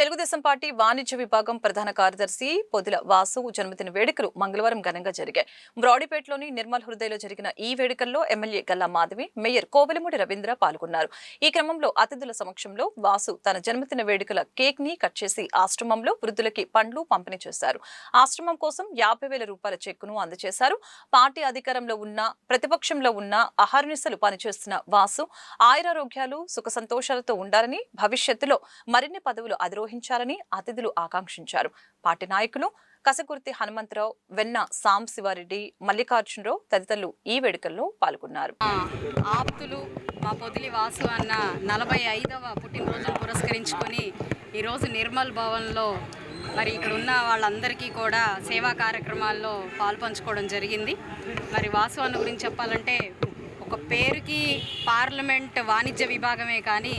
Telugu Desam party వాణిజ్య విభాగం ప్రధాన కార్యదర్శి పొదిల వాసు జన్మదిన వేడుకలు మంగళవారం ఘనంగా జరిగాయి. బ్రాడీపేటలోని నిర్మల్ హృదయలో జరిగిన ఈ వేడుకల్లో ఎమ్మెల్యే గల్లా మాధవి మేయర్ కోవెలమూడి రవీంద్ర పాల్గొన్నారు. ఈ క్రమంలో అతిథుల సమక్షంలో వాసు తన జన్మదిన వేడుకల కేక్ని కట్ చేసి ఆశ్రమంలో వృద్ధులకి పండ్లు పంపిణీ చేశారు. ఆశ్రమం కోసం యాభై వేల రూపాయల చెక్కును అందజేశారు. పార్టీ అధికారంలో ఉన్న ప్రతిపక్షంలో ఉన్న అహర్నిశలు పనిచేస్తున్న వాసు ఆయురారోగ్యాలు సుఖ సంతోషాలతో ఉండాలని భవిష్యత్తులో మరిన్ని పదవులు నిర్వహించాలని అతిథులు ఆకాంక్షించారు. పార్టీ నాయకులు కసకుర్తి హనుమంతరావు వెన్న సాం శివారెడ్డి మల్లికార్జునరావు తదితరులు ఈ వేడుకల్లో పాల్గొన్నారు. ఆప్తులు మా పొదిలి వాసు అన్న నలభై ఐదవ పుట్టినరోజును పురస్కరించుకొని ఈరోజు నిర్మల్ భవన్లో మరి ఇక్కడ ఉన్న వాళ్ళందరికీ కూడా సేవా కార్యక్రమాల్లో పాల్పంచుకోవడం జరిగింది. మరి వాసు అన్న గురించి చెప్పాలంటే ఒక పేరుకి పార్లమెంట్ వాణిజ్య విభాగమే కానీ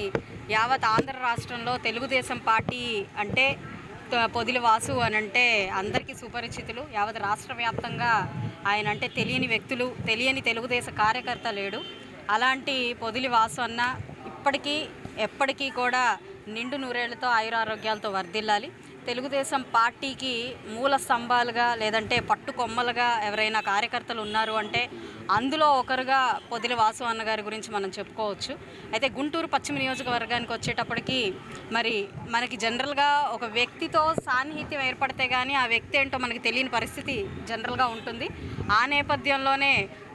యావత్ ఆంధ్ర రాష్ట్రంలో తెలుగుదేశం పార్టీ అంటే పొదిలి వాసు అని అంటే అందరికీ సుపరిచితులు. యావత్ రాష్ట్ర వ్యాప్తంగా ఆయన అంటే తెలియని వ్యక్తులు తెలియని తెలుగుదేశ కార్యకర్త లేడు. అలాంటి పొదిలి వాసు అన్న ఇప్పటికీ ఎప్పటికీ కూడా నిండు నూరేళ్ళతో ఆయురారోగ్యాలతో వర్ధిల్లాలి. తెలుగుదేశం పార్టీకి మూల స్తంభాలుగా లేదంటే పట్టుకొమ్మలుగా ఎవరైనా కార్యకర్తలు ఉన్నారు అంటే అందులో ఒకరుగా పొదిలి వాసు అన్న గారి గురించి మనం చెప్పుకోవచ్చు. అయితే గుంటూరు పశ్చిమ నియోజకవర్గానికి వచ్చేటప్పటికి మరి మనకి జనరల్గా ఒక వ్యక్తితో సాన్నిహిత్యం ఏర్పడితే కానీ ఆ వ్యక్తి ఏంటో మనకి తెలియని పరిస్థితి జనరల్గా ఉంటుంది. ఆ నేపథ్యంలోనే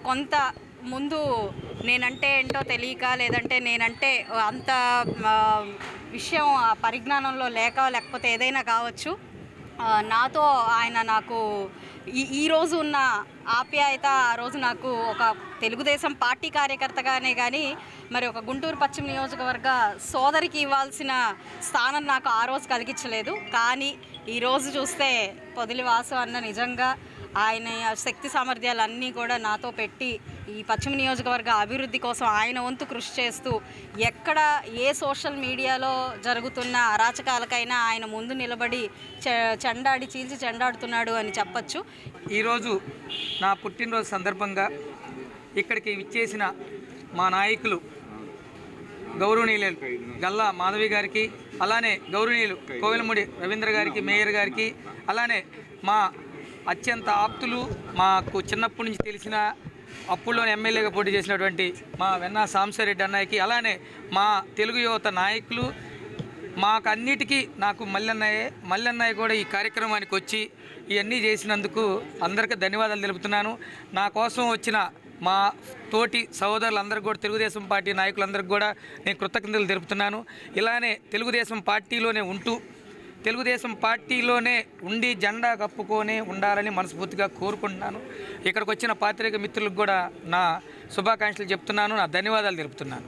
కొంత ముందు నేనంటే ఏంటో తెలియక లేదంటే నేనంటే అంత విషయం ఆ పరిజ్ఞానంలో లేక లేకపోతే ఏదైనా కావచ్చు. నాతో ఆయన నాకు ఈ ఈరోజు ఉన్న ఆప్యాయత ఆ రోజు నాకు ఒక తెలుగుదేశం పార్టీ కార్యకర్తగానే కానీ మరి ఒక గుంటూరు పశ్చిమ నియోజకవర్గ సోదరికి ఇవ్వాల్సిన స్థానం నాకు ఆ రోజు కలిగించలేదు. కానీ ఈరోజు చూస్తే పొదిలి వాసు అన్న నిజంగా ఆయన శక్తి సామర్థ్యాలు అన్నీ కూడా నాతో పెట్టి ఈ పశ్చిమ నియోజకవర్గ అభివృద్ధి కోసం ఆయన వంతు కృషి చేస్తూ ఎక్కడ ఏ సోషల్ మీడియాలో జరుగుతున్న అరాచకాలకైనా ఆయన ముందు నిలబడి చె- చెండాడి చీల్చి చెండాడుతున్నాడు అని చెప్పచ్చు. ఈరోజు నా పుట్టినరోజు సందర్భంగా ఇక్కడికి విచ్చేసిన మా నాయకులు గౌరవనీయులు గల్లా మాధవి గారికి అలానే గౌరవనీయులు కోవెలముడి రవీంద్ర గారికి మేయర్ గారికి అలానే మా అత్యంత ఆప్తులు మాకు చిన్నప్పటి నుంచి తెలిసిన అప్పుల్లోని ఎమ్మెల్యేగా పోటీ చేసినటువంటి మా వెన్నా సాంసారెడ్డి అన్నయ్యకి అలానే మా తెలుగు యువత నాయకులు మాకు అన్నిటికీ నాకు మల్లన్నయ్యే మల్లన్నయ్య కూడా ఈ కార్యక్రమానికి వచ్చి ఇవన్నీ చేసినందుకు అందరికీ ధన్యవాదాలు తెలుపుతున్నాను. నా కోసం వచ్చిన మా తోటి సహోదరులందరికీ కూడా తెలుగుదేశం పార్టీ నాయకులందరికీ కూడా నేను కృతజ్ఞతలు తెలుపుతున్నాను. ఇలానే తెలుగుదేశం పార్టీలోనే ఉంటూ తెలుగుదేశం పార్టీలోనే ఉండి జెండా కప్పుకొని ఉండాలని మనస్ఫూర్తిగా కోరుకుంటున్నాను. ఇక్కడికి వచ్చిన పాత్రిక మిత్రులకు కూడా నా శుభాకాంక్షలు చెప్తున్నాను నా ధన్యవాదాలు తెలుపుతున్నాను.